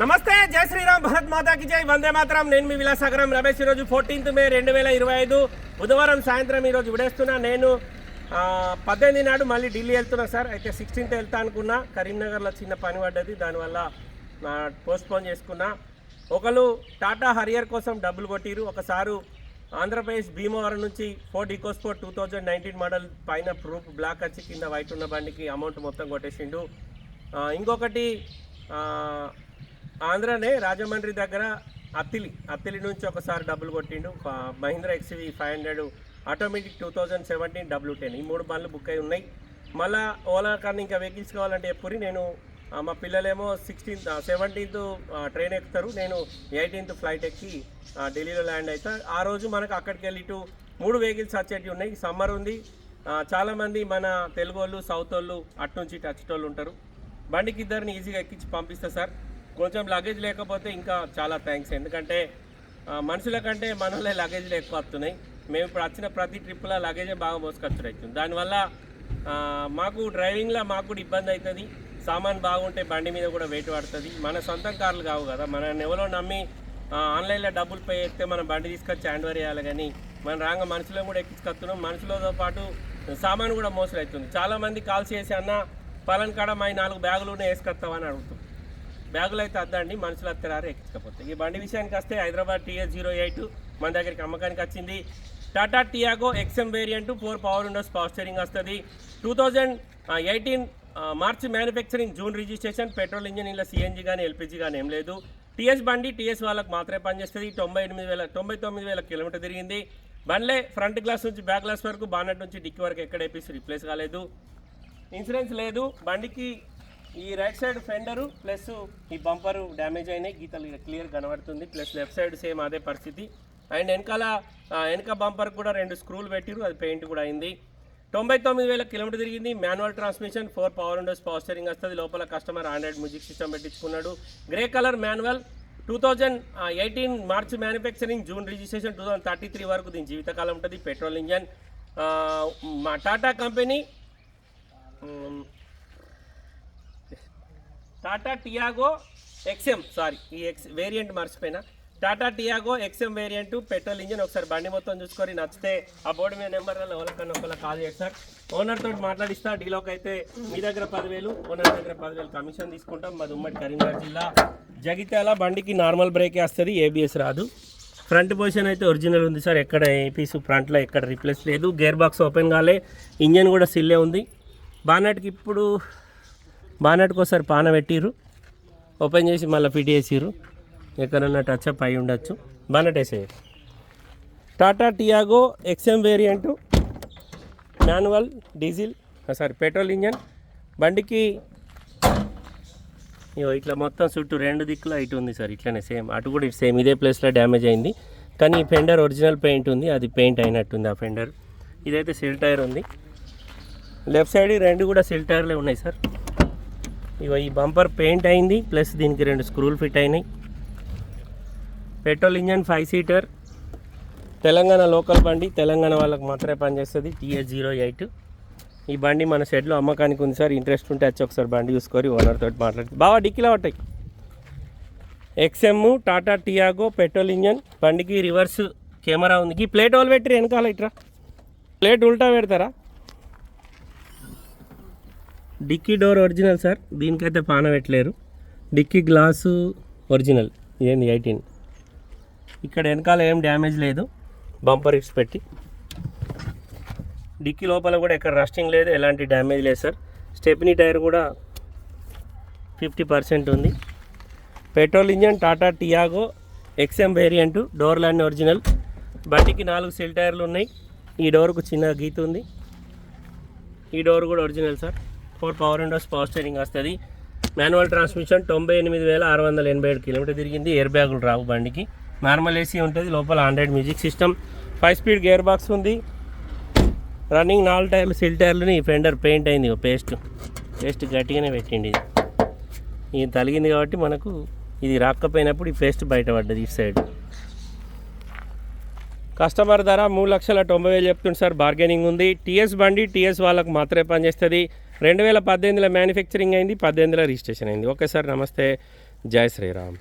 నమస్తే జై శ్రీరామ్ భరత్ మాతాకి జై. వందే మాత్రం. నేను మీ విలాసాగరం రమేష్. ఈరోజు ఫోర్టీన్త్ మే రెండు వేల ఇరవై ఐదు. బుధవారం సాయంత్రం ఈరోజు విడేస్తున్నా. నేను పద్దెనిమిది నాడు మళ్ళీ ఢిల్లీ వెళ్తున్నా సార్. అయితే సిక్స్టీన్త్ వెళ్తా అనుకున్నా. కరీంనగర్లో చిన్న పని పడ్డది. దానివల్ల పోస్ట్పోన్ చేసుకున్నా. ఒకరు టాటా హరియర్ కోసం డబ్బులు కొట్టిరు. ఒకసారి ఆంధ్రప్రదేశ్ భీమవరం నుంచి Ford EcoSport two thousand nineteen model పైన ప్రూఫ్ బ్లాక్ వచ్చి కింద వైట్ ఉన్న బండికి అమౌంట్ మొత్తం కొట్టేసిండు. ఇంకొకటి ఆంధ్రానే రాజమండ్రి దగ్గర అత్తిలి అత్తిలి నుంచి ఒకసారి డబ్బులు కొట్టిండు. Mahindra Mahindra XUV five hundred automatic two thousand seventeen W ten ఈ మూడు బండ్లు బుక్ అయి ఉన్నాయి. మళ్ళా ఓలా కానీ ఇంకా వెహికల్స్ కావాలంటే ఎప్పుడు నేను మా పిల్లలేమో సిక్స్టీన్త్ సెవెంటీన్త్ ట్రైన్ ఎక్కుతారు. నేను ఎయిటీన్త్ ఫ్లైట్ ఎక్కి ఢిల్లీలో ల్యాండ్ అవుతా ఆ రోజు మనకు అక్కడికి వెళ్ళి ఇటు మూడు వెహికల్స్ వచ్చేవి ఉన్నాయి. సమ్మర్ ఉంది. చాలామంది మన తెలుగు వాళ్ళు సౌత్ వాళ్ళు అటు నుంచి టచ్ వాళ్ళు ఉంటారు. బండికి ఇద్దరిని ఈజీగా ఎక్కించి పంపిస్తా సార్ కొంచెం లగేజ్ లేకపోతే ఇంకా చాలా థ్యాంక్స్ ఎందుకంటే మనుషుల కంటే మనలే లగేజ్లు ఎక్కువ వస్తున్నాయి. మేము ఇప్పుడు వచ్చిన ప్రతి ట్రిప్లో లగేజే బాగా మోసుకొచ్చుడు అవుతుంది దానివల్ల మాకు డ్రైవింగ్లో మాకు కూడా ఇబ్బంది అవుతుంది సామాన్ బాగుంటే బండి మీద కూడా వెయిట్ పడుతుంది. మన సొంతం కార్లు కావు కదా. మన ఎవరో నమ్మి ఆన్లైన్లో డబ్బులు పే చేస్తే మనం బండి తీసుకొచ్చి హ్యాండ్ ఓవర్ చేయాలి కానీ మన రాంగ మనుషులను కూడా ఎక్కించుకొస్తున్నాం. మనుషులతో పాటు సామాన్ కూడా మోసలు అవుతుంది చాలామంది కాల్ చేసి అన్న పలాన్ కాడ మా నాలుగు బ్యాగులు వేసుకొస్తామని అడుగుతాం. బ్యాగులు అయితే అద్దండి మనుషులు అత్తరారు ఎక్కించకపోతే. ఈ బండి విషయానికి వస్తే హైదరాబాద్ టీఎస్ జీరో ఎయిట్ మన దగ్గరికి అమ్మకానికి వచ్చింది. Tata Tiago XM variant four power windows power steering వస్తుంది. Two thousand eighteen March manufacturing June registration petrol engine ఇలా సిఎన్జీ కానీ ఎల్పిజి కానీ ఏం లేదు. టీఎస్ బండి టీఎస్ వాళ్ళకి మాత్రమే పనిచేస్తుంది. తొంభై ఎనిమిది వేల తొంభై తొమ్మిది వేల కిలోమీటర్ తిరిగింది. బండ్లే ఫ్రంట్ గ్లాస్ నుంచి బ్యాక్ గ్లాస్ వరకు బానెట్ నుంచి డిక్కి వరకు ఎక్కడ ఏపీసీ రిప్లేస్ కాలేదు. ఇన్సూరెన్స్ లేదు. బండికి ఈ రైట్ సైడ్ ఫెండరు ప్లస్ ఈ బంపరు డ్యామేజ్ అయినాయి. గీతలు క్లియర్ కనబడుతుంది. ప్లస్ లెఫ్ట్ సైడ్ సేమ్ అదే పరిస్థితి. అండ్ వెనకాల వెనక బంపర్ కూడా రెండు స్క్రూలు పెట్టిరు. అది పెయింట్ కూడా అయింది. తొంభై తొమ్మిది వేల కిలోమీటర్ తిరిగింది. Manual transmission four power windows power steering వస్తుంది. లోపల customer Android music system పెట్టించుకున్నాడు. Grey colour manual two thousand eighteen March manufacturing June registration two thousand thirty three వరకు దీని జీవితకాలం ఉంటుంది. పెట్రోల్ ఇంజన్ మా Tata company Tata Tiago XM sorry ఈ X variant మర్చిపోయినా. Tata Tiago XM variant petrol engine ఒకసారి బండి మొత్తం చూసుకొని నచ్చితే ఆ బోర్డు మీద నెంబర్లలో ఎవరికన్నా ఒకళ్ళ కాల్ చేయండి సార్. ఓనర్ తోటి మాట్లాడిస్తా డీలోకి అయితే మీ దగ్గర పదివేలు ఓనర్ దగ్గర పదివేలు కమిషన్ తీసుకుంటాం. మాది ఉమ్మడి కరీంనగర్ జిల్లా. జగిత్యాల బండికి నార్మల్ బ్రేకే వస్తుంది ఏబిఎస్ రాదు. ఫ్రంట్ పొజిషన్ అయితే ఒరిజినల్ ఉంది సార్. ఎక్కడ ఏపీస్ ఫ్రంట్లో ఎక్కడ రిప్లేస్ లేదు. గేర్ బాక్స్ ఓపెన్ కాలే. ఇంజన్ కూడా సిల్లే ఉంది. బానట్కి ఇప్పుడు బానెట్కి ఒకసారి పాన పెట్టిర్రు. ఓపెన్ చేసి మళ్ళీ ఫిట్ చేసిర్రు. ఎక్కడన్నా టచ్ అప్ అయి ఉండొచ్చు. Bonnet వేసేయరు Tata Tiago XM variant manual diesel sorry petrol engine. బండికి ఇగో ఇట్లా మొత్తం చుట్టూ రెండు దిక్కులో ఇటు ఉంది సార్ ఇట్లనే సేమ్. అటు కూడా ఇటు సేమ్ ఇదే ప్లేస్లో డ్యామేజ్ అయింది. కానీ ఈ ఫెండర్ ఒరిజినల్ పెయింట్ ఉంది అది పెయింట్ అయినట్టుంది ఆ ఫెండర్ ఇదైతే సిల్ టైర్ ఉంది. లెఫ్ట్ సైడ్ రెండు కూడా సిల్ టైర్లే ఉన్నాయి సార్. ఇగో ఈ బంపర్ పెయింట్ అయింది ప్లస్ దీనికి రెండు స్క్రూలు ఫిట్ అయినాయి. Petrol engine five seater. Telangana local బండి తెలంగాణ వాళ్ళకి మాత్రమే పనిచేస్తుంది టీఎస్ జీరో ఎయిట్. ఈ బండి మన షెడ్లో అమ్మకానికి ఉంది సార్ ఇంట్రెస్ట్ ఉంటే వచ్చి ఒకసారి బండి చూసుకొని ఓనర్ తోటి మాట్లాడి బాగా డిక్కీలో ఉంటాయి XM Tata Tiago petrol engine. బండికి రివర్స్ కెమెరా ఉంది. ఈ ప్లేట్ వాళ్ళు పెట్టి వెనకాల ఇట్రా. ప్లేట్ ఉల్టా పెడతారా? Dicky door original sir. దీనికైతే పాన పెట్టలేరు డిక్కీ గ్లాసు ఒరిజినల్. ఏంది ఎయిటీన్. ఇక్కడ వెనకాల ఏం డ్యామేజ్ లేదు. బంపర్ ఇట్స్ పెట్టి. డిక్కీ లోపల కూడా ఎక్కడ రస్టింగ్ లేదు ఎలాంటి డ్యామేజ్ లేదు సార్. స్టెప్నీ టైర్ కూడా ఫిఫ్టీ పర్సెంట్ ఉంది. Petrol engine Tata Tiago XM variant land original. బండికి నాలుగు సెల్ టైర్లు ఉన్నాయి. ఈ డోర్కు చిన్న గీత ఉంది. ఈ డోర్ కూడా original sir. Four power windows power steering వస్తుంది. మాన్యువల్ ట్రాన్స్మిషన్ తొంభై ఎనిమిది వేల ఆరు వందల ఎనభై ఏడు కిలోమీటర్ తిరిగింది. ఎయిర్ బ్యాగులు రావు బండికి. నార్మల్ ఏసీ ఉంటుంది. లోపల Android music system five speed gear box ఉంది. రన్నింగ్ నాలుగు టైర్లు సిల్ టైర్లని ఫెండర్ పెయింట్ అయింది. పేస్ట్ పేస్ట్ గట్టిగానే పెట్టిండి ఇది. ఇది తలిగింది కాబట్టి మనకు ఇది రాకపోయినప్పుడు ఈ పేస్ట్ బయటపడ్డది ఇటు సైడ్ కస్టమర్ ధర మూడు లక్షల తొంభై వేలు చెప్తుంది సార్ బార్గెనింగ్ ఉంది. టీఎస్ బండి టీఎస్ వాళ్ళకు మాత్రమే పనిచేస్తుంది. రెండు వేల పద్దెనిమిదిలో మ్యానుఫ్యాక్చరింగ్ అయింది పద్దెనిమిదిలో రిజిస్ట్రేషన్ అయింది. ఓకే సార్ నమస్తే. జై శ్రీరామ్.